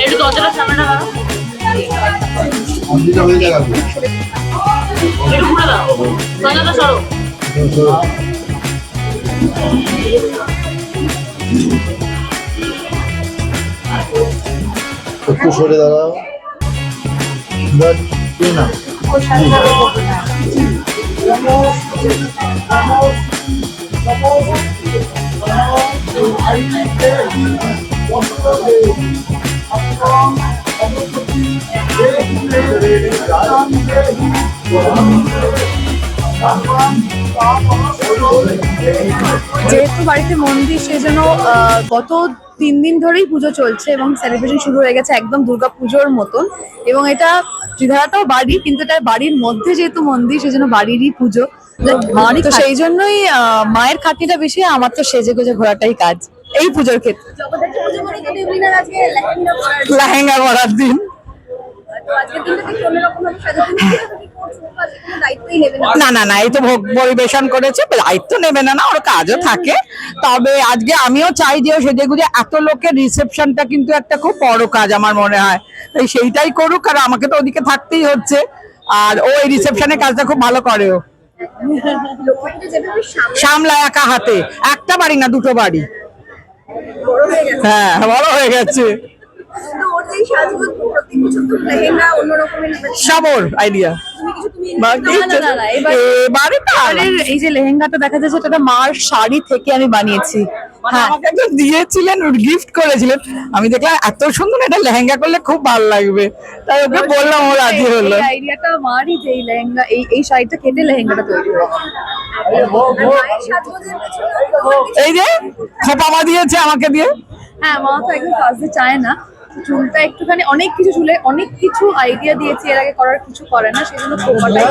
একটু দরজাটা সামনে না দাও হয়ে যাবে একটু ঘুরে দাও দরজাটা সরো একটু সরে দাঁড়াও যেহেতু বাড়িতে মন্দির, সেজন্য গত তিন দিন ধরেই পুজো চলছে এবং সেলিব্রেশন শুরু হয়ে গেছে একদম দুর্গা পুজোর মতন। এবং এটা ত্রিধারাটাও বাড়ি, কিন্তু এটা বাড়ির মধ্যে যেহেতু মন্দির, সেজন্য বাড়িরই পুজো। তো সেই জন্যই মায়ের খাটনিটা বেশি আমার তো সেজে গুজে ঘোরাটাই কাজ। এই পুজোর ক্ষেত্রে। লেহেঙ্গা পরার দিন। না? না না এই তো ভোগ পরিবেশন করেছে দায়িত্ব নেবে না না ওর কাজও থাকে। তবে আজকে আমিও চাই যে সেজে গুজে এত লোকের রিসেপশনটা কিন্তু একটা খুব বড় কাজ আমার মনে হয়। তাই সেইটাই করুক আর আমাকে তো ওদিকে থাকতেই হচ্ছে। আর ও এই রিসেপশনের কাজটা খুব ভালো করে ও সামলায় একা হাতে। একটা বাড়ি না দুটো বাড়ি। হ্যাঁ বড় হয়ে গেছে। সবর আইডিয়া এই যে লেহেঙ্গাটা দেখা যাচ্ছে এটা মার শাড়ি থেকে আমি বানিয়েছি। আমাকে তো দিয়েছিলেন গিফট করেছিলেন। আমি দেখলাম এত সুন্দর একটা লেহেঙ্গা করলে খুব ভালো লাগবে। তাই ওকে বললাম ও রাজি হলো। এই আইডিয়াটা মারই যে এই লেহেঙ্গা এই এই শাড়িটা কেটে লেহেঙ্গাটা তৈরি এই যে খোপা মা দিয়েছে আমাকে দিয়ে। হ্যাঁ মা তো একদম কাজে চায় না। চুলটা একটুখানি অনেক কিছু চুলে অনেক কিছু আইডিয়া দিয়েছি এর আগে করার কিছু করে না সেজন্য খোপাটাই